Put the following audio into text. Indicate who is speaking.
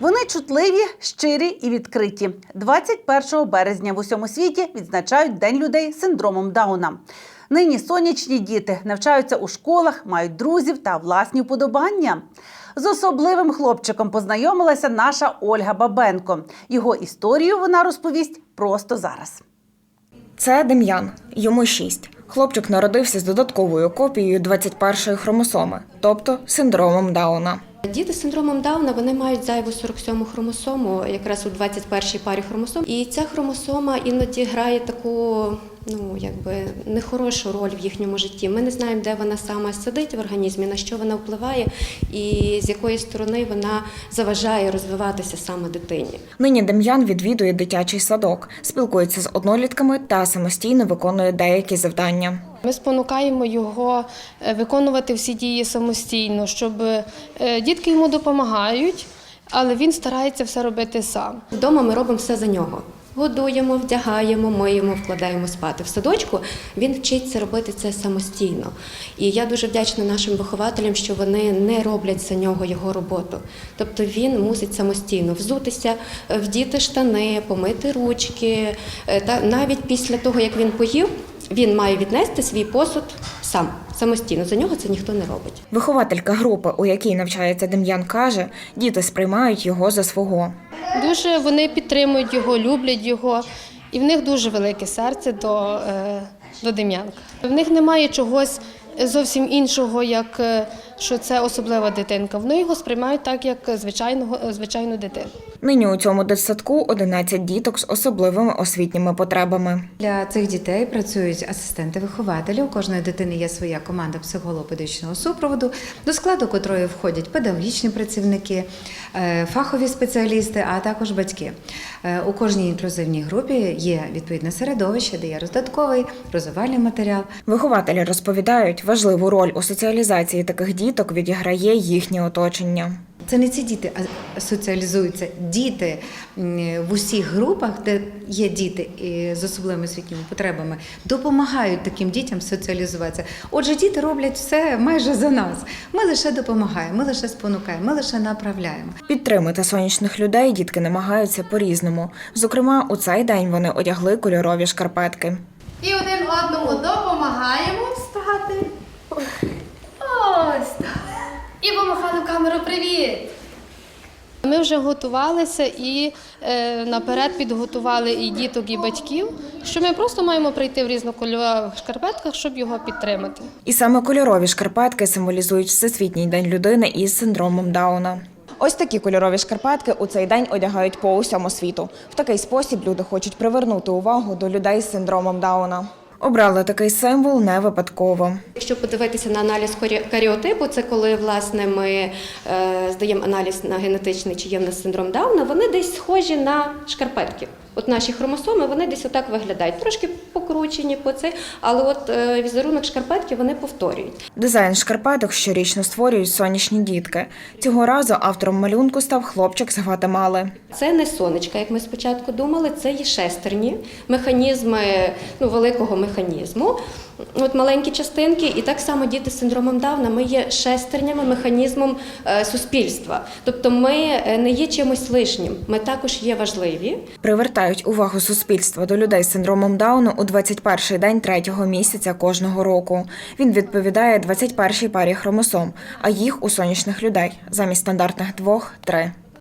Speaker 1: Вони чутливі, щирі і відкриті. 21 березня в усьому світі відзначають День людей з синдромом Дауна. Нині сонячні діти навчаються у школах, мають друзів та власні вподобання. З особливим хлопчиком познайомилася наша Ольга Бабенко. Його історію вона розповість просто зараз.
Speaker 2: Це Дем'ян, йому 6. Хлопчик народився з додатковою копією 21-ї хромосоми, тобто синдромом Дауна.
Speaker 3: Діти з синдромом Дауна вони мають зайву 47-му хромосому, якраз у 21-й парі хромосом. І ця хромосома іноді грає таку ну якби нехорошу роль в їхньому житті. Ми не знаємо, де вона саме сидить в організмі, на що вона впливає, і з якої сторони вона заважає розвиватися саме дитині.
Speaker 2: Нині Дем'ян відвідує дитячий садок, спілкується з однолітками та самостійно виконує деякі завдання.
Speaker 4: Ми спонукаємо його е, виконувати всі дії самостійно, щоб е, дітки йому допомагають, але він старається все робити сам.
Speaker 3: Вдома ми робимо все за нього. Годуємо, вдягаємо, миємо, вкладаємо спати. В садочку він вчиться робити це самостійно. І я дуже вдячна нашим вихователям, що вони не роблять за нього його роботу. Тобто він мусить самостійно взутися, вдіти штани, помити ручки. Е, Та навіть після того, як він поїв, він має віднести свій посуд сам самостійно. За нього це ніхто не робить.
Speaker 2: Вихователька групи, у якій навчається Дем'ян, каже, діти сприймають його за свого.
Speaker 4: Дуже вони підтримують його, люблять його, і в них дуже велике серце до, е, до Дем'янка. В них немає чогось зовсім іншого, як е, що це особлива дитинка. Вони його сприймають так, як звичайного, звичайну дитину.
Speaker 2: Нині у цьому дитсадку 11 діток з особливими освітніми потребами.
Speaker 5: Для цих дітей працюють асистенти-вихователі. У кожної дитини є своя команда психолого-педагогічного супроводу, до складу котрої входять педагогічні працівники, е, фахові спеціалісти, а також батьки. Е, У кожній інклюзивній групі є відповідне середовище, де є роздатковий розвивальний матеріал.
Speaker 2: Вихователі розповідають, важливу роль у соціалізації таких діток відіграє їхнє оточення.
Speaker 5: Це не ці діти а соціалізуються. Діти в усіх групах, де є діти з особливими освітніми потребами, допомагають таким дітям соціалізуватися. Отже, діти роблять все майже за нас. Ми лише допомагаємо, ми лише спонукаємо, ми лише направляємо.
Speaker 2: Підтримати сонячних людей дітки намагаються по-різному. Зокрема, у цей день вони одягли кольорові шкарпетки.
Speaker 6: І один одному допомагаємо встати. Ось так. І помахали в камеру привіт.
Speaker 4: Вже готувалися і е, наперед підготували і діток, і батьків, що ми просто маємо прийти в різнокольорових шкарпетках, щоб його підтримати.
Speaker 2: І саме кольорові шкарпетки символізують Всесвітній день людини із синдромом Дауна. Ось такі кольорові шкарпетки у цей день одягають по усьому світу. В такий спосіб люди хочуть привернути увагу до людей з синдромом Дауна. Обрали такий символ не випадково.
Speaker 3: Якщо подивитися на аналіз карі- каріотипу, це коли власне ми е, здаємо аналіз на генетичний чи є в нас синдром Дауна, вони десь схожі на шкарпетки. От наші хромосоми вони десь отак виглядають, трошки покручені по це, але от е, візерунок шкарпетки вони повторюють.
Speaker 2: Дизайн шкарпеток щорічно створюють сонячні дітки. Цього разу автором малюнку став хлопчик з Гватемали.
Speaker 3: Це не сонечка, як ми спочатку думали, це є шестерні, механізми ну, великого механізму. От маленькі частинки, і так само діти з синдромом Дауна ми є шестернями, механізмом е, суспільства. Тобто ми е, не є чимось лишнім, ми також є важливі.
Speaker 2: Привертають увагу суспільства до людей з синдромом Дауну у 21-й день третього місяця кожного року. Він відповідає 21-й парі хромосом, а їх у сонячних людей замість стандартних двох три.